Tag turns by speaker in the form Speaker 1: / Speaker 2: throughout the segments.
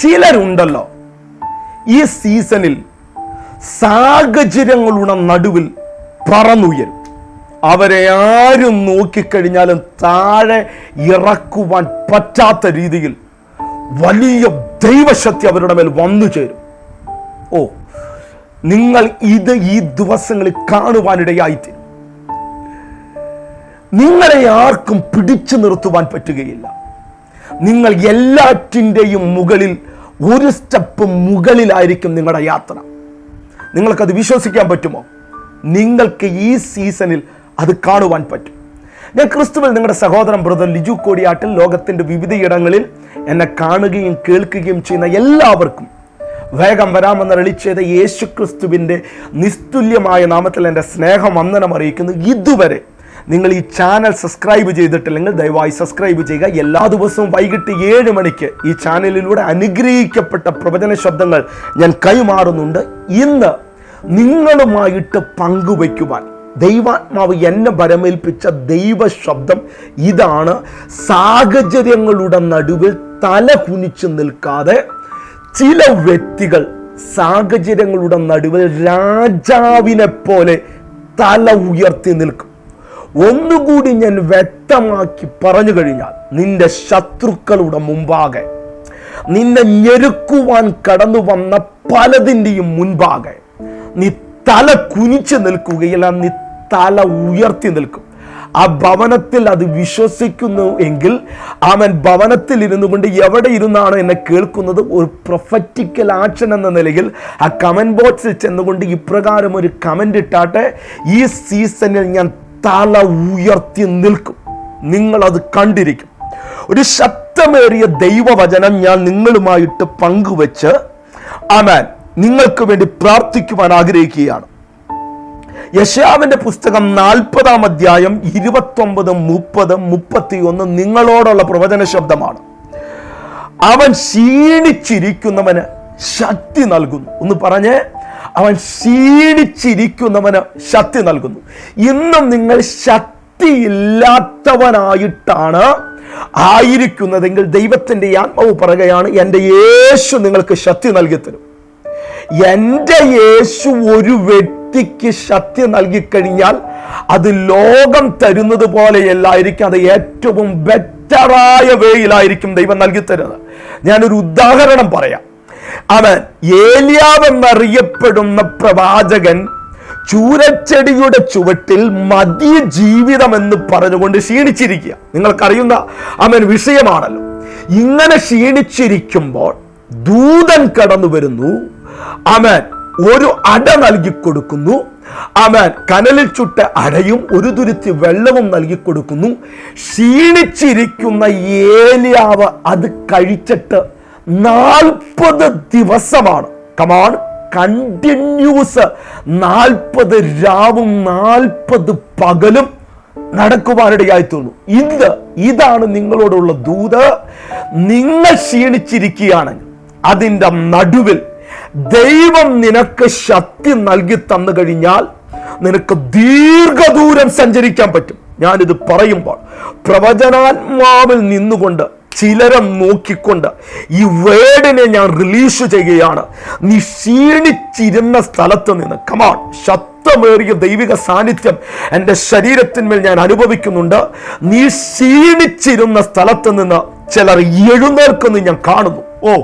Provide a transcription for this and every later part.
Speaker 1: ചിലരുണ്ടല്ലോ. ഈ സീസണിൽ സാഹചര്യങ്ങളുടെ നടുവിൽ പറന്നുയരും. അവരെ ആരും നോക്കിക്കഴിഞ്ഞാലും താഴെ ഇറക്കുവാൻ പറ്റാത്ത രീതിയിൽ വലിയ ദൈവശക്തി അവരുടെ മേൽ വന്നു ചേരും. ഓ നിങ്ങൾ ഇത് ഈ ദിവസങ്ങളിൽ കാണുവാനിടയായിത്തീരും നിങ്ങളെ ആർക്കും പിടിച്ചു നിർത്തുവാൻ പറ്റുകയില്ല. നിങ്ങൾ എല്ലാറ്റിന്റെയും മുകളിൽ ഒരു സ്റ്റെപ്പ് മുകളിലായിരിക്കും നിങ്ങളുടെ യാത്ര. നിങ്ങൾക്കത് വിശ്വസിക്കാൻ പറ്റുമോ? നിങ്ങൾക്ക് ഈ സീസണിൽ അത് കാണുവാൻ പറ്റും. ഞാൻ ക്രിസ്തുവിൽ നിങ്ങളുടെ സഹോദരൻ ബ്രദർ ലിജു കോടിയാട്ടിൽ ലോകത്തിന്റെ വിവിധയിടങ്ങളിൽ എന്നെ കാണുകയും കേൾക്കുകയും ചെയ്യുന്ന എല്ലാവർക്കും വേഗം വരാമെന്ന് രളിച്ചത് യേശു ക്രിസ്തുവിന്റെ നിസ്തുല്യമായ നാമത്തിൽ എന്റെ സ്നേഹം വന്ദനം അറിയിക്കുന്നു. ഇതുവരെ നിങ്ങൾ ഈ ചാനൽ സബ്സ്ക്രൈബ് ചെയ്തിട്ടില്ലെങ്കിൽ ദയവായി സബ്സ്ക്രൈബ് ചെയ്യുക. എല്ലാ ദിവസവും വൈകിട്ട് ഏഴ് മണിക്ക് ഈ ചാനലിലൂടെ അനുഗ്രഹിക്കപ്പെട്ട പ്രവചന ശബ്ദങ്ങൾ ഞാൻ കൈമാറുന്നുണ്ട്. ഇന്ന് നിങ്ങളുമായിട്ട് പങ്കുവയ്ക്കുവാൻ ദൈവാത്മാവ് എന്നെ ഭരമേൽപ്പിച്ച ദൈവ ശബ്ദം ഇതാണ്. സാഹചര്യങ്ങളുടെ നടുവിൽ തല കുനിച്ചു നിൽക്കാതെ ചില വ്യക്തികൾ സാഹചര്യങ്ങളുടെ നടുവിൽ രാജാവിനെ പോലെ തല ഉയർത്തി നിൽക്കും. ഒന്നുകൂടി ഞാൻ വ്യക്തമാക്കി പറഞ്ഞു കഴിഞ്ഞാൽ നിന്റെ ശത്രുക്കളുടെ മുമ്പാകെ നിന്നെ ഞെരുക്കുവാൻ കടന്നു വന്ന പലതിന്റെയും മുൻപാകെ നീ തല കുനിച്ച് നിൽക്കുകയില്ല നീ തല ഉയർത്തി നിൽക്കും. ആ ഭവനത്തിൽ അത് വിശ്വസിക്കുന്നു എങ്കിൽ അവൻ ഭവനത്തിൽ ഇരുന്നു കൊണ്ട് എവിടെ ഇരുന്നാണ് എന്നെ കേൾക്കുന്നത്? ഒരു പ്രൊഫറ്റിക്കൽ ആക്ഷൻ എന്ന നിലയിൽ ആ കമന്റ് ബോക്സിൽ ചെന്നുകൊണ്ട് ഇപ്രകാരം ഒരു കമന്റ് ഇട്ടാട്ടെ ഈ സീസണിൽ ഞാൻ തല ഉയർത്തി നിൽക്കും. നിങ്ങളത് കണ്ടിരിക്കും. ഒരു ശക്തമേറിയ ദൈവവചനം ഞാൻ നിങ്ങളുമായിട്ട് പങ്കുവെച്ച് ആമാൻ. നിങ്ങൾക്ക് വേണ്ടി പ്രാർത്ഥിക്കുവാൻ ആഗ്രഹിക്കുകയാണ്. യശാവിന്റെ പുസ്തകം നാൽപ്പതാം അധ്യായം ഇരുപത്തൊമ്പത് മുപ്പത് മുപ്പത്തി ഒന്ന് നിങ്ങളോടുള്ള പ്രവചന ശബ്ദമാണ്. അവൻ ക്ഷീണിച്ചിരിക്കുന്നവന് ശക്തി നൽകുന്നു. ഒന്ന് പറഞ്ഞ് അവൻ ക്ഷീണിച്ചിരിക്കുന്നവന് ശക്തി നൽകുന്നു. ഇന്നും നിങ്ങൾ ശക്തിയില്ലാത്തവനായിട്ടാണ് ആയിരിക്കുന്നതെങ്കിൽ ദൈവത്തിന്റെ ആത്മാവ് പറയുകയാണ് എന്റെ യേശു നിങ്ങൾക്ക് ശക്തി നൽകി തരും. എന്റെ യേശു ഒരു വ്യക്തിക്ക് ശക്തി നൽകിക്കഴിഞ്ഞാൽ അത് ലോകം തരുന്നത് പോലെയല്ലായിരിക്കും അത് ഏറ്റവും ബെറ്ററായ വേയിലായിരിക്കും ദൈവം നൽകി തരുന്നത്. ഞാനൊരു ഉദാഹരണം പറയാം. അവൻ ഏലിയാവ് എന്നറിയപ്പെടുന്ന പ്രവാചകൻ ചൂരച്ചെടിയുടെ ചുവട്ടിൽ മതിയ ജീവിതം എന്ന് പറഞ്ഞുകൊണ്ട് ക്ഷീണിച്ചിരിക്കുക. നിങ്ങൾക്കറിയുന്ന അവൻ വിഷയമാണല്ലോ. ഇങ്ങനെ ക്ഷീണിച്ചിരിക്കുമ്പോൾ ദൂതൻ കടന്നു വരുന്നു. അവൻ ഒരു അട നൽകി കൊടുക്കുന്നു. അവൻ കനലിൽ ചുട്ട അടയും ഒരു തുരുത്തി വെള്ളവും നൽകി കൊടുക്കുന്നു. ക്ഷീണിച്ചിരിക്കുന്ന ഏലിയാവ് അത് കഴിച്ചിട്ട് നാൽപ്പത് ദിവസമാണ്. കമാൺ കണ്ടിന്യൂസ് നാൽപ്പത് രാവും നാൽപ്പത് പകലും നടക്കുവാനിടയായി തോന്നുന്നു ഇത് ഇതാണ് നിങ്ങളോടുള്ള ദൂത്. നിങ്ങൾ ക്ഷീണിച്ചിരിക്കുകയാണെങ്കിൽ അതിന്റെ നടുവിൽ ദൈവം നിനക്ക് ശക്തി നൽകി തന്നു കഴിഞ്ഞാൽ നിനക്ക് ദീർഘദൂരം സഞ്ചരിക്കാൻ പറ്റും. ഞാനിത് പറയുമ്പോൾ പ്രവചനാത്മാവിൽ നിന്നുകൊണ്ട് ചിലരെ നോക്കിക്കൊണ്ട് ഈ വേർഡിനെ ഞാൻ റിലീസ് ചെയ്യുകയാണ്. നീ ക്ഷീണിച്ചിരുന്ന സ്ഥലത്ത് നിന്ന് കമാൺ ശക്തമേറിയ ദൈവിക സാന്നിധ്യം എന്റെ ശരീരത്തിന്മേൽ ഞാൻ അനുഭവിക്കുന്നുണ്ട്. നീ ക്ഷീണിച്ചിരുന്ന സ്ഥലത്ത് നിന്ന് ചിലർ എഴുന്നേൽക്കുന്നു ഞാൻ കാണുന്നു. ഓ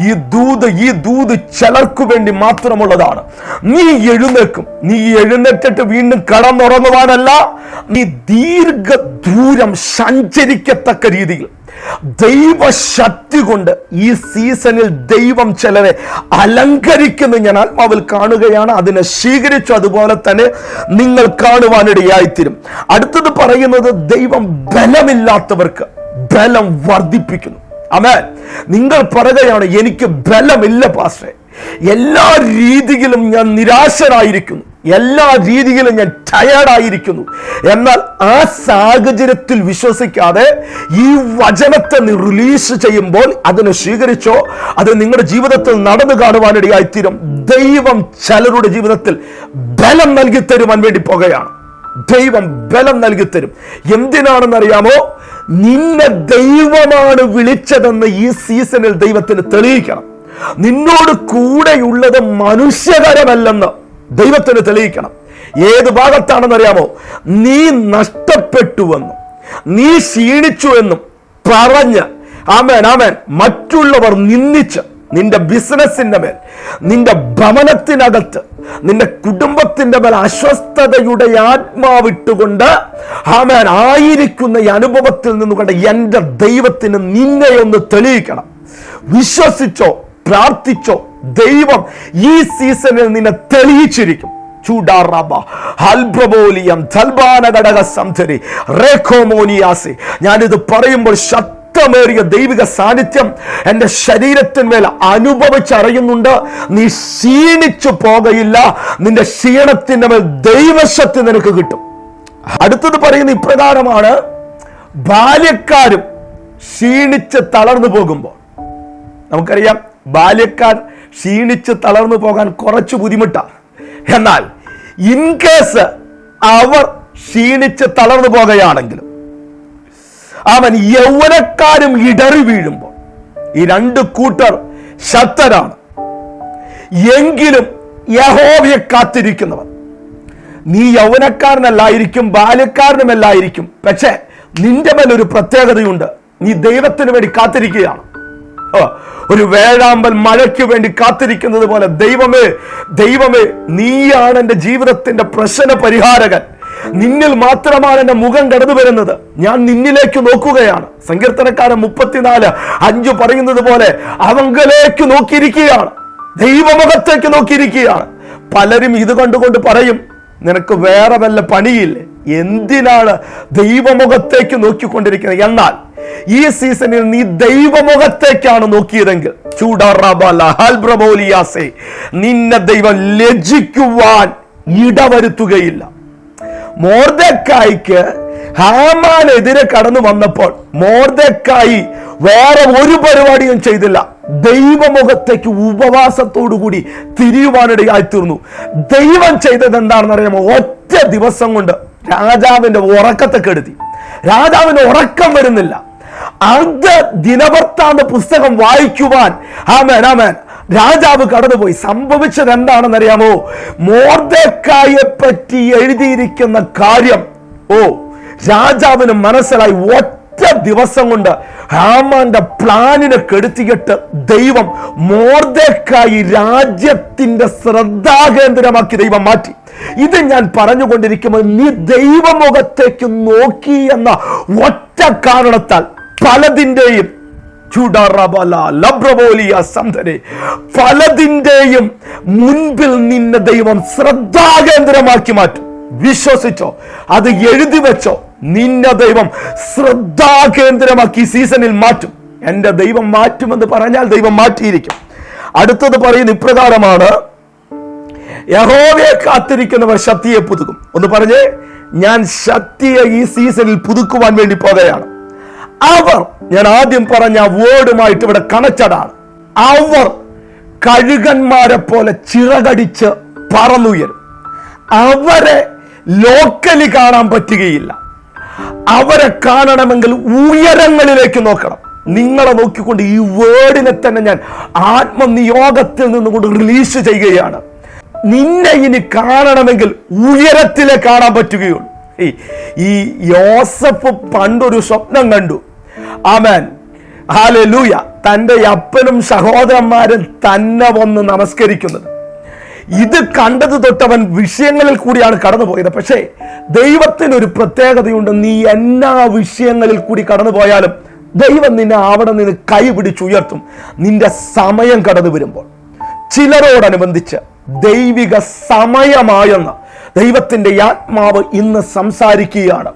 Speaker 1: ഈ ദൂത് ഈ ദൂത് ചിലർക്കു വേണ്ടി മാത്രമുള്ളതാണ്. നീ എഴുന്നേക്കും നീ എഴുന്നേറ്റിട്ട് വീണ്ടും കടന്നുറങ്ങുവാനല്ല നീ ദീർഘദൂരം സഞ്ചരിക്കത്തക്ക രീതിയിൽ. ദൈവശക്തി കൊണ്ട് ഈ സീസണിൽ ദൈവം ചിലരെ അലങ്കരിക്കുന്നു ഞാൻ ആത്മാവിൽ കാണുകയാണ്. അതിനെ സ്വീകരിച്ചു അതുപോലെ തന്നെ നിങ്ങൾ കാണുവാനിടയായിത്തീരും. അടുത്തത് പറയുന്നത് ദൈവം ബലമില്ലാത്തവർക്ക്. ബലം വർദ്ധിപ്പിക്കുന്നു. അമേ നിങ്ങൾ പറയുകയാണ് എനിക്ക് ബലമില്ല പാസ്റ്റേ എല്ലാ രീതിയിലും ഞാൻ നിരാശനായിരിക്കുന്നു. എല്ലാ രീതിയിലും ഞാൻ ടയേർഡായിരിക്കുന്നു എന്നാൽ ആ സാഹചര്യത്തിൽ വിശ്വസിക്കാതെ ഈ വചനത്തെ നീ റിലീസ് ചെയ്യുമ്പോൾ അതിനെ സ്വീകരിച്ചോ അത് നിങ്ങളുടെ ജീവിതത്തിൽ നടന്നു കാണുവാനിടയായിത്തീരും. ദൈവം ചിലരുടെ ജീവിതത്തിൽ ബലം നൽകി തരുവാൻ വേണ്ടി പോകുകയാണ്. ദൈവം ബലം നൽകി തരും. എന്തിനാണെന്നറിയാമോ? നിന്നെ ദൈവമാണ് വിളിച്ചതെന്ന് ഈ സീസണിൽ ദൈവത്തിന് തെളിയിക്കണം. നിന്നോട് കൂടെയുള്ളത് മനുഷ്യകരമല്ലെന്ന് ദൈവത്തിന് തെളിയിക്കണം. ഏത് ഭാഗത്താണെന്നറിയാമോ? നീ നഷ്ടപ്പെട്ടുവെന്നും നീ ക്ഷീണിച്ചു എന്നും പറഞ്ഞ് ആമേൻ ആമേൻ മറ്റുള്ളവർ നിന്ദിച്ച് നിന്റെ ബിസിനസിന്റെ മേൽ നിന്റെ ഭവനത്തിനകത്ത് നിന്റെ കുടുംബത്തിന്റെ മേൽ അസ്വസ്ഥതയുടെ ആത്മാവിട്ടുകൊണ്ട് ആമേൻ ആയിരിക്കുന്ന ഈ അനുഭവത്തിൽ നിന്നുകൊണ്ട് എന്റെ ദൈവത്തിന് നിന്നെ ഒന്ന് തെളിയിക്കണം. വിശ്വസിച്ചോ പ്രാർത്ഥിച്ചോ ദൈവം ഈ സീസണിൽ നിന്നെ തെളിയിച്ചിരിക്കും. ഞാനിത് പറയുമ്പോൾ ശക്തമേറിയ ദൈവിക സാന്നിധ്യം എന്റെ ശരീരത്തിന്മേൽ അനുഭവിച്ചറിയുന്നുണ്ട്. നീ ക്ഷീണിച്ചു പോകയില്ല. നിന്റെ ക്ഷീണത്തിന്റെ മേൽ ദൈവശക്തി നിനക്ക് കിട്ടും. അടുത്തത് പറയുന്ന ഇപ്രകാരമാണ് ബാല്യക്കാരും ക്ഷീണിച്ച് തളർന്നു പോകുമ്പോൾ. നമുക്കറിയാം ബാല്യക്കാർ ക്ഷീണിച്ച് തളർന്നു പോകാൻ കുറച്ച് ബുദ്ധിമുട്ടാണ് എന്നാൽ ഇൻ കേസ് അവർ ക്ഷീണിച്ച് തളർന്നു പോകുകയാണെങ്കിലും അവൻ യൗവനക്കാരും ഇടറി വീഴുമ്പോൾ. ഈ രണ്ട് കൂട്ടർ ശക്തരാണ്. എങ്കിലും യഹോവയെ കാത്തിരിക്കുന്നവർ. നീ യൗവനക്കാരനല്ലായിരിക്കും ബാല്യക്കാരനുമല്ലായിരിക്കും പക്ഷേ നിന്റെ മേൽ ഒരു പ്രത്യേകതയുണ്ട്. നീ ദൈവത്തിന് വേണ്ടി കാത്തിരിക്കുകയാണ്. ഒരു വേഴാമ്പൽ മഴയ്ക്ക് വേണ്ടി കാത്തിരിക്കുന്നത് പോലെ ദൈവമേ ദൈവമേ നീയാണ് എന്റെ ജീവിതത്തിന്റെ പ്രശ്ന പരിഹാരകൻ നിന്നിൽ മാത്രമാണ് എന്റെ മുഖം കടന്നു വരുന്നത്. ഞാൻ നിന്നിലേക്ക് നോക്കുകയാണ്. സങ്കീർത്തനക്കാരൻ മുപ്പത്തിനാല് അഞ്ചു പറയുന്നത് പോലെ അവങ്കലേക്ക് നോക്കിയിരിക്കുകയാണ്. ദൈവമുഖത്തേക്ക് നോക്കിയിരിക്കുകയാണ്. പലരും ഇത് കണ്ടുകൊണ്ട് പറയും നിനക്ക് വേറെ വല്ല പണിയില്ലേ? എന്തിനാണ് ദൈവമുഖത്തേക്ക് നോക്കിക്കൊണ്ടിരിക്കുന്നത്? എന്നാൽ ഈ സീസണിൽ നീ ദൈവമുഖത്തേക്കാണ് നോക്കിയതെങ്കിൽ ചൂടാറാബാലിയാസെ നിന്നെ ദൈവം ലജിക്കുവാൻ ഇടവരുത്തുകയില്ല. മോർദക്കായിക്ക് ഹാമാനെതിരെ കടന്നു വന്നപ്പോൾ മോർദക്കായി വേറെ ഒരു പരിപാടിയും ചെയ്തില്ല. ദൈവമുഖത്തേക്ക് ഉപവാസത്തോടു കൂടി തിരിയുവാനിടയായി തീർന്നു. ദൈവം ചെയ്തത് എന്താണെന്ന് അറിയാമോ? ഒറ്റ ദിവസം കൊണ്ട് രാജാവിന്റെ ഉറക്കത്തെ കെടുത്തി. രാജാവിന് ഉറക്കം വരുന്നില്ല. അർദ്ധ ദിനവൃത്താന്ത പുസ്തകം വായിക്കുവാൻ. ആമേൻ ആമേൻ. രാജാവ് കടന്നുപോയി. സംഭവിച്ചത് എന്താണെന്ന് അറിയാമോ മോർദക്കായെ പറ്റി എഴുതിയിരിക്കുന്ന കാര്യം. ഓ രാജാവിന് മനസ്സിലായി. ഒറ്റ ദിവസം കൊണ്ട് ഹാമാന്റെ പ്ലാനിനെ കെടുത്തിയിട്ട് ദൈവം മോർദക്കായി രാജ്യത്തിന്റെ ശ്രദ്ധാകേന്ദ്രമാക്കി ദൈവം മാറ്റി. ഇത് ഞാൻ പറഞ്ഞുകൊണ്ടിരിക്കുമ്പോൾ നീ ദൈവമുഖത്തേക്ക് നോക്കി എന്ന ഒറ്റ കാരണത്താൽ പലതിന്റെയും പലതിന്റെയും മുൻപിൽ നിന്നെ ദൈവം ശ്രദ്ധാകേന്ദ്രമാക്കി മാറ്റും. വിശ്വസിച്ചോ? അത് എഴുതി വെച്ചോ? നിന്നെ ദൈവം ശ്രദ്ധാകേന്ദ്രമാക്കി സീസണിൽ മാറ്റും. എന്റെ ദൈവം മാറ്റുമെന്ന് പറഞ്ഞാൽ ദൈവം മാറ്റിയിരിക്കും. അടുത്തത് പറയുന്ന ഇപ്രകാരമാണ് യഹോവയെ കാത്തിരിക്കുന്നവർ ശക്തിയെ പുതുക്കും. ഒന്ന് പറഞ്ഞേ ഞാൻ ശക്തിയെ ഈ സീസണിൽ പുതുക്കുവാൻ വേണ്ടി പോകുകയാണ് അവർ ഞാൻ ആദ്യം പറഞ്ഞ വേർഡുമായിട്ട് ഇവിടെ കണക്റ്റഡാണ് അവർ കഴുകന്മാരെ പോലെ ചിറകടിച്ച് പറന്നുയരും. അവരെ ലോക്കലി കാണാൻ പറ്റുകയില്ല. അവരെ കാണണമെങ്കിൽ ഉയരങ്ങളിലേക്ക് നോക്കണം. നിങ്ങളെ നോക്കിക്കൊണ്ട് ഈ വേർഡിനെ തന്നെ ഞാൻ ആത്മനിയോഗത്തിൽ നിന്നുകൊണ്ട് റിലീസ് ചെയ്യുകയാണ്. നിന്നെ ഇനി കാണണമെങ്കിൽ ഉയരത്തിലെ കാണാൻ പറ്റുകയുള്ളൂ. ഈ യോസഫ് പണ്ടൊരു സ്വപ്നം കണ്ടു. ആമേൻ. ഹാലൂയ തന്റെ അപ്പനും സഹോദരന്മാരും തന്നെ വന്ന് നമസ്കരിക്കുന്നത്. ഇത് കണ്ടത് തൊട്ടവൻ വിഷയങ്ങളിൽ കൂടിയാണ് കടന്നുപോയത്. പക്ഷേ ദൈവത്തിന് ഒരു പ്രത്യേകതയുണ്ട്. നീ എന്നാ വിഷയങ്ങളിൽ കൂടി കടന്നുപോയാലും ദൈവം നിന്നെ അവിടെ നിന്ന് കൈ പിടിച്ചുയർത്തും നിന്റെ സമയം കടന്നു വരുമ്പോൾ. ചിലരോടനുബന്ധിച്ച് ദൈവിക സമയമായെന്ന് ദൈവത്തിന്റെ ആത്മാവ് ഇന്ന് സംസാരിക്കുകയാണ്.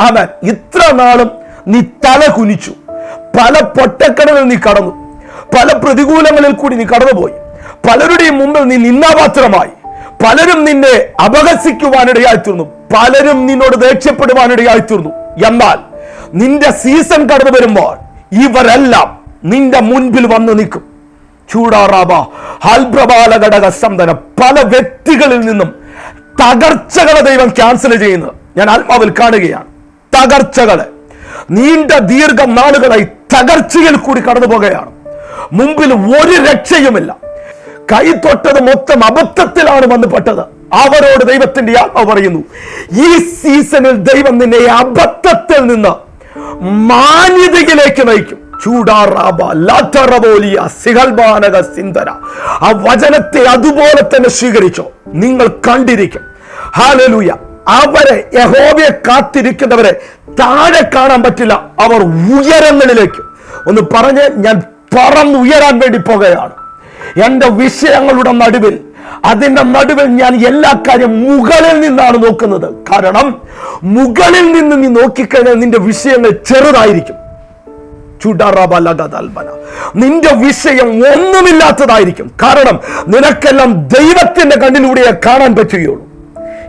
Speaker 1: അവൻ ഇത്ര നാളും നീ തല കുനിച്ചു. പല പൊട്ടക്കടലിൽ നീ കടന്നു. പല പ്രതികൂലങ്ങളിൽ കൂടി നീ കടന്നുപോയി. പലരുടെയും മുമ്പിൽ നീ നിന്നാപാത്രമായി പലരും നിന്നെ അപഹസിക്കുവാനിടയായി തീർന്നു. പലരും നിന്നോട് ദേഷ്യപ്പെടുവാനിടയായി തീർന്നു എന്നാൽ നിന്റെ സീസൺ കടന്നു വരുമ്പോൾ ഇവരെല്ലാം നിന്റെ മുൻപിൽ വന്ന് നിൽക്കും. ചൂടാറാബ ഹൽപ്രബാല ഘടക സന്തന പല വ്യക്തികളിൽ നിന്നും തകർച്ചകളെ ദൈവം ക്യാൻസൽ ചെയ്യുന്നത് ഞാൻ ആത്മാവിൽ കാണുകയാണ്. തകർച്ചകളെ. നീണ്ട ദീർഘ നാളുകളായി തകർച്ചയിൽ കൂടി കടന്നു പോകുകയാണ്. മുമ്പിൽ ഒരു രക്ഷയുമില്ല. കൈ തൊട്ടത് മൊത്തം അബദ്ധത്തിലാണ് വന്നുപെട്ടത്. അവരോട് ദൈവത്തിന്റെ ആത്മാവ് പറയുന്നു ഈ സീസണിൽ ദൈവം നിന്നെ അബദ്ധത്തിൽ നിന്ന് മാന്യതയിലേക്ക് നയിക്കും. സിന്ധര ആ വചനത്തെ അതുപോലെ തന്നെ സ്വീകരിച്ചോ. നിങ്ങൾ കണ്ടിരിക്കും. അവരെ യഹോവയെ കാത്തിരിക്കുന്നവരെ താഴെ കാണാൻ പറ്റില്ല. അവർ ഉയരങ്ങളിലേക്ക്. ഒന്ന് പറഞ്ഞ് ഞാൻ പറന്നുയരാൻ വേണ്ടി പോകുകയാണ്. എന്റെ വിഷയങ്ങളുടെ നടുവിൽ അതിന്റെ നടുവിൽ ഞാൻ എല്ലാ കാര്യം മുകളിൽ നിന്നാണ് നോക്കുന്നത്. കാരണം മുകളിൽ നിന്ന് നീ നോക്കിക്കഴിഞ്ഞാൽ നിന്റെ വിഷയങ്ങൾ ചെറുതായിരിക്കും. നിന്റെ വിഷയം ഒന്നുമില്ലാത്തതായിരിക്കും. കാരണം നിനക്കെല്ലാം ദൈവത്തിന്റെ കണ്ണിലൂടെ കാണാൻ പറ്റുകയുള്ളൂ.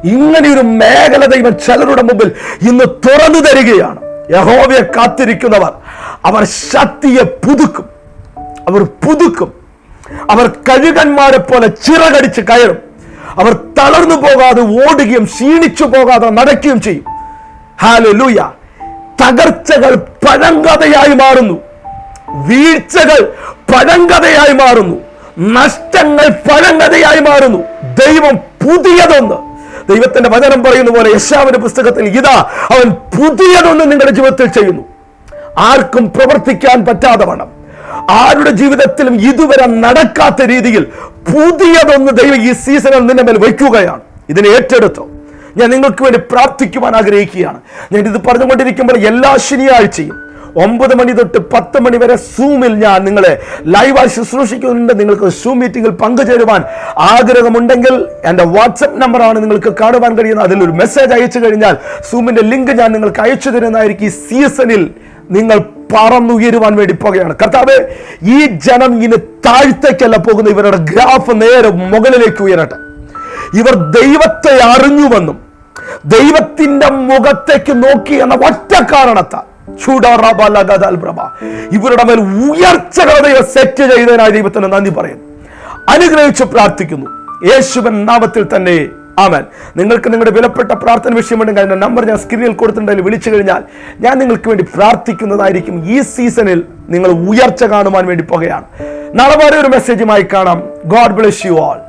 Speaker 1: ഇങ്ങനെ ഒരു മേഖല ദൈവം ചിലരുടെ മുമ്പിൽ ഇന്ന് തുറന്നു തരികയാണ്. യഹോവയെ കാത്തിരിക്കുന്നവർ അവർ ശക്തിയെ പുതുക്കും. അവർ പുതുക്കും. അവർ കഴുകന്മാരെ പോലെ ചിറകടിച്ച് കയറും. അവർ തളർന്നു പോകാതെ ഓടുകയും ക്ഷീണിച്ചു പോകാതെ നടക്കുകയും ചെയ്യും. ഹാലോ ലൂയ തകർച്ചകൾ പഴങ്കഥയായി മാറുന്നു. വീഴ്ചകൾ പഴങ്കഥയായി മാറുന്നു. നഷ്ടങ്ങൾ പഴങ്കഥയായി മാറുന്നു. ദൈവം പുതിയതൊന്ന് ദൈവത്തിന്റെ വചനം പറയുന്ന പോലെ യശാവിന്റെ പുസ്തകത്തിൽ ഇതാ അവൻ പുതിയതൊന്ന് നിങ്ങളുടെ ജീവിതത്തിൽ ചെയ്യുന്നു. ആർക്കും പ്രവർത്തിക്കാൻ പറ്റാതെ വേണം ആരുടെ ജീവിതത്തിലും ഇതുവരെ നടക്കാത്ത രീതിയിൽ പുതിയതൊന്ന് ദൈവം ഈ സീസണിൽ നിന്റെ മേൽ വയ്ക്കുകയാണ്. ഇതിനെ ഏറ്റെടുത്തോ. ഞാൻ നിങ്ങൾക്ക് വേണ്ടി പ്രാർത്ഥിക്കുവാൻ ആഗ്രഹിക്കുകയാണ്. ഞാൻ ഇത് പറഞ്ഞുകൊണ്ടിരിക്കുമ്പോൾ എല്ലാ ശനിയാഴ്ചയും ഒമ്പത് മണി തൊട്ട് പത്ത് മണി വരെ സൂമിൽ ഞാൻ നിങ്ങളെ ലൈവായി ശുശ്രൂഷിക്കുന്നുണ്ട്. നിങ്ങൾക്ക് സൂം മീറ്റിംഗിൽ പങ്കുചേരുവാൻ ആഗ്രഹമുണ്ടെങ്കിൽ എന്റെ വാട്സപ്പ് നമ്പറാണ് നിങ്ങൾക്ക് കാണുവാൻ കഴിയുന്നത്. അതിലൊരു മെസ്സേജ് അയച്ചു കഴിഞ്ഞാൽ സൂമിന്റെ ലിങ്ക് ഞാൻ നിങ്ങൾക്ക് അയച്ചു തരുന്നതായിരിക്കും. ഈ സീസണിൽ നിങ്ങൾ പറന്നുയരുവാൻ വേണ്ടി പോകുകയാണ്. കർത്താവ് ഈ ജനം ഇനി താഴ്ത്തേക്കല്ല പോകുന്ന ഇവരുടെ ഗ്രാഫ് നേരെ മുകളിലേക്ക് ഉയരട്ടെ. ഇവർ ദൈവത്തെ അറിഞ്ഞുവെന്നും ദൈവത്തിന്റെ മുഖത്തേക്ക് നോക്കി എന്ന ഒറ്റ കാരണത്താൽ ഇവരുടെ മേൽ ഉയർച്ചകൾ സെറ്റ് ചെയ്തതിനായി ദൈവത്തിന് നന്ദി പറയുന്നു. അനുഗ്രഹിച്ച് പ്രാർത്ഥിക്കുന്നു. യേശുവൻ നാമത്തിൽ തന്നെ. ആമൻ. നിങ്ങൾക്ക് നിങ്ങളുടെ വിലപ്പെട്ട പ്രാർത്ഥന വിഷയമുണ്ടെങ്കിൽ അതിന്റെ നമ്പർ ഞാൻ സ്ക്രീനിൽ കൊടുത്തിട്ടുണ്ടെങ്കിൽ വിളിച്ചു കഴിഞ്ഞാൽ ഞാൻ നിങ്ങൾക്ക് വേണ്ടി പ്രാർത്ഥിക്കുന്നതായിരിക്കും ഈ സീസണിൽ നിങ്ങൾ ഉയർച്ച കാണുവാൻ വേണ്ടി പോകുകയാണ്. നാളെ വരെ ഒരു മെസ്സേജുമായി കാണാം. God bless you all